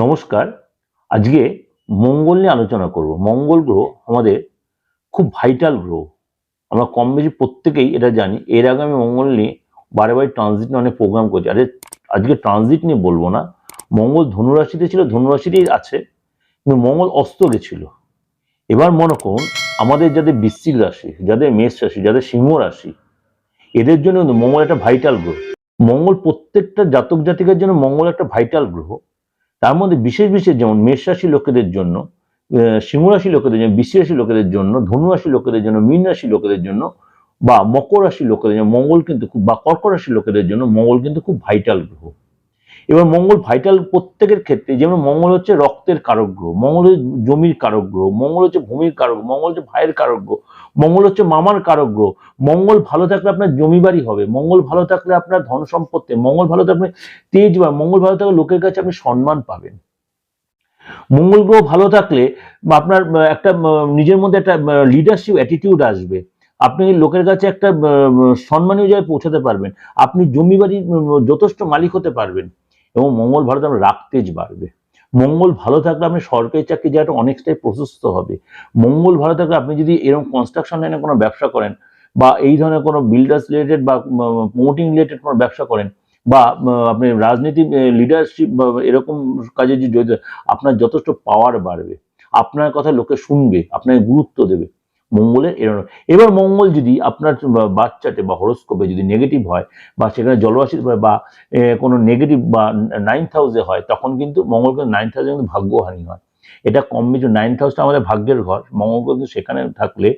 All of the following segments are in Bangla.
নমস্কার। আজকে মঙ্গল নিয়ে আলোচনা করব। মঙ্গল গ্রহ আমাদের খুব ভাইটাল গ্রহ। আমরা কম বেশি প্রত্যেকেই এটা জানি। এর আগে আমি মঙ্গল নিয়ে বারে বারে ট্রানজিট নিয়ে অনেক প্রোগ্রাম করছি। আরে, আজকে ট্রানজিট নিয়ে বলব না। মঙ্গল ধনুরাশিতে ছিল, ধনুরাশিতেই আছে। কিন্তু মঙ্গল অস্ত গেছিল এবার মনে করুন, আমাদের যাদের বৃশ্চিক রাশি, যাদের মেষ রাশি, যাদের সিংহ রাশি, এদের জন্য মঙ্গল একটা ভাইটাল গ্রহ। মঙ্গল প্রত্যেকটা জাতক জাতিকার জন্য মঙ্গল একটা ভাইটাল গ্রহ। তার মধ্যে বিশেষ বিশেষ যেমন মেষরাশি লোকেদের জন্য আহ, সিংহ রাশি লোকেদের জন্য বৃশ্চিক রাশি লোকেদের জন্য ধনুরাশি লোকেদের জন্য মীন রাশি লোকেদের জন্য বা মকর রাশি লোকেদের জন্য মঙ্গল কিন্তু খুব বা কর্ক রাশি লোকেদের জন্য মঙ্গল কিন্তু খুব ভাইটাল গ্রহ। এবার মঙ্গল ভাইটাল প্রত্যেকের ক্ষেত্রে, যেমন মঙ্গল হচ্ছে রক্তের কারক গ্রহ মঙ্গল হচ্ছে জমির কারক গ্রহ মঙ্গল হচ্ছে ভূমির কারক মঙ্গল হচ্ছে ভাইয়ের কারক গ্রহ মঙ্গল হচ্ছে মামার কারক গ্রহ মঙ্গল ভালো থাকলে আপনার জমি বাড়ি হবে, মঙ্গল ভালো থাকলে আপনার ধন সম্পত্তি, মঙ্গল ভালো থাকলে তেজ বা, মঙ্গল ভালো থাকলে লোকের কাছে আপনি সম্মান পাবেন। মঙ্গল গ্রহ ভালো থাকলে আপনার একটা নিজের মধ্যে একটা লিডারশিপ অ্যাটিটিউড আসবে। আপনি লোকের কাছে একটা সম্মানীয় জায়গায় পৌঁছাতে পারবেন। আপনি জমি বাড়ির যথেষ্ট মালিক হতে পারবেন। এবং মঙ্গল ভালো থাকলে রাগতেজ বাড়বে মঙ্গল ভালো থাকলে আপনি সরকারি চাকরি জায়গাটা অনেকটাই প্রশস্ত হবে। মঙ্গল ভালো থাকলে আপনি যদি এরকম কনস্ট্রাকশন লাইনে কোনো ব্যবসা করেন বা এই ধরনের কোনো বিল্ডার্স রিলেটেড বা প্রমোটিং রিলেটেড কোনো ব্যবসা করেন বা আপনি রাজনীতি লিডারশিপ এরকম কাজে যদি আপনার যথেষ্ট পাওয়ার বাড়বে, আপনার কথা লোকে শুনবে, আপনাকে গুরুত্ব দেবে। মঙ্গলের এরকম এবার মঙ্গল যদি আপনার বাচ্চাতে বা হরস্কোপে যদি নেগেটিভ হয় বা সেখানে জলরাশি হয় বা কোনো নেগেটিভ বা নাইন্থ হাউসে হয়, তখন কিন্তু মঙ্গল কিন্তু নাইন্থ হাউসে কিন্তু ভাগ্যহানি হয়। এটা কম বেশি নাইন্থ হাউসটা আমাদের ভাগ্যের ঘর। মঙ্গল কিন্তু সেখানে থাকলে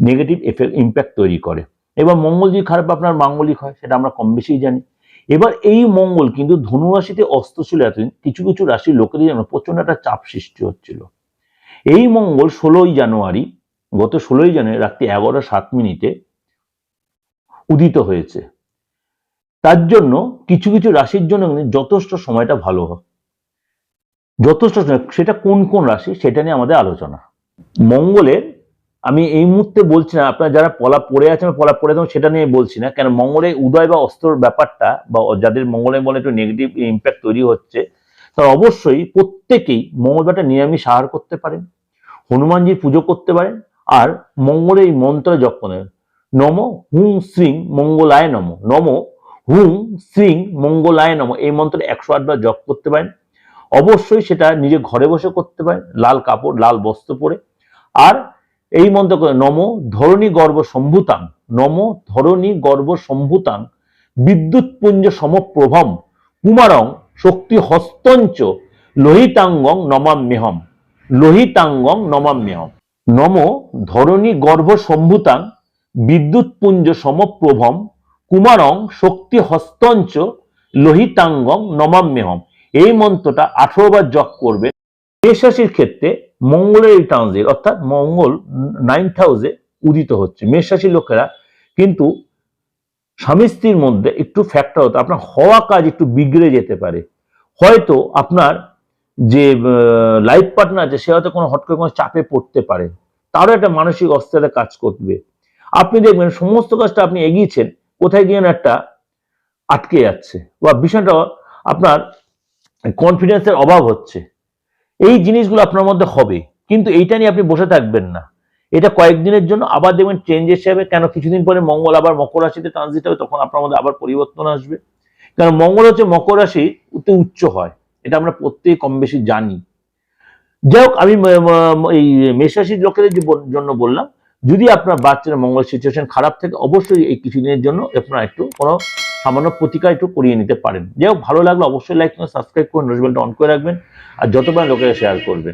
নেগেটিভ এফেক্ট ইম্প্যাক্ট তৈরি করে। এবার মঙ্গল যদি খারাপ, আপনার মাঙ্গলিক হয়, সেটা আমরা কম বেশিই জানি। এবার এই মঙ্গল কিন্তু ধনুরাশিতে অস্ত ছিল এতদিন কিছু কিছু রাশির লোকেদের যেন প্রচণ্ড একটা চাপ সৃষ্টি হচ্ছিল। এই মঙ্গল ষোলোই জানুয়ারি গত ষোলোই জানুয়ারি রাত্রি এগারোটা সাত মিনিটে উদিত হয়েছে। তার জন্য কিছু কিছু রাশির জন্য যথেষ্ট সময়টা ভালো যথেষ্ট সেটা কোন কোন রাশি সেটা নিয়ে আমাদের আলোচনা। মঙ্গলের, আমি এই মুহূর্তে বলছি না, আপনারা যারা পলা পড়ে আছেন, পলা পড়ে আছেন, সেটা নিয়ে বলছি না, কেন মঙ্গলে উদয় বা অস্তর ব্যাপারটা বা যাদের মঙ্গলে বলে একটু নেগেটিভ ইম্প্যাক্ট তৈরি হচ্ছে, তারা অবশ্যই প্রত্যেকেই মঙ্গলবারটা নিরামিষ আহার করতে পারেন, হনুমানজির পুজো করতে পারেন আর মঙ্গলের এই মন্ত্র জপ করেন। নম হুম শ্রীং মঙ্গলায় নম। নম হুম শ্রীং মঙ্গলায় নম। এই মন্ত্র একশো আটবার জপ করতে পারেন। অবশ্যই সেটা নিজে ঘরে বসে করতে পারেন। লাল কাপড়, লাল বস্ত্র পরে। আর এই মন্ত্র করে নম ধরণী গর্ভ সম্ভুতাং। নম ধরণী গর্ভ সম্ভুতাং বিদ্যুৎ পুঞ্জ সমপ্রভম কুমারং শক্তি হস্তঞ্চ লোহিতাঙ্গং নমাম্যহম। লোহিতাঙ্গং নমাম্যহম। নম ধরণী গর্ভ সম্ভুতাং বিদ্যুৎ পুঞ্জ সমপ্রভম কুমারং শক্তি হস্তঞ্চ লোহিতাঙ্গম নমাম্যহম। এই মন্ত্রটা আঠারো বার জপ করবে। মেষ রাশির ক্ষেত্রে মঙ্গলের ট্রানজিট অর্থাৎ মঙ্গল নাইন্থ হাউসে উদিত হচ্ছে। মেষ রাশির লোকেরা কিন্তু স্বামী স্ত্রীর মধ্যে একটু ফ্যাক্টর হতো আপনার হওয়া কাজ একটু বিগড়ে যেতে পারে। হয়তো আপনার যে লাইফ পার্টনার আছে, সে হয়তো কোনো হট করে কোনো চাপে পড়তে পারে। তারও একটা মানসিক অস্থিরতা কাজ করবে। আপনি দেখবেন সমস্ত কাজটা আপনি এগিয়েছেন, কোথায় গিয়ে একটা আটকে যাচ্ছে বা বিষয়টা আপনার কনফিডেন্সের অভাব হচ্ছে। এই জিনিসগুলো আপনার মধ্যে হবে, কিন্তু এইটা নিয়ে আপনি বসে থাকবেন না। এটা কয়েকদিনের জন্য আবার দেখবেন চেঞ্জ এসে যাবে, কেন কিছুদিন পরে মঙ্গল আবার মকর রাশিতে ট্রানজিট হবে, তখন আপনার মধ্যে আবার পরিবর্তন আসবে। কারণ মঙ্গল হচ্ছে মকর রাশি উচ্চ হয়। এটা আমরা প্রত্যেকে কম বেশি জানি। যাই হোক, আমি এই মেষরাশির লোকেদের জন্য বললাম, যদি আপনার বাচ্চার মঙ্গল সিচুয়েশন খারাপ থাকে, অবশ্যই এই কিছুদিনের জন্য আপনারা একটু কোনো সামান্য প্রতিকার একটু করিয়ে নিতে পারেন। যাই হোক, ভালো লাগল অবশ্যই লাইক সাবস্ক্রাইব করুন নোটিফিকেশনটা অন করে রাখবেন, আর যতবার লোকেরা শেয়ার করবেন।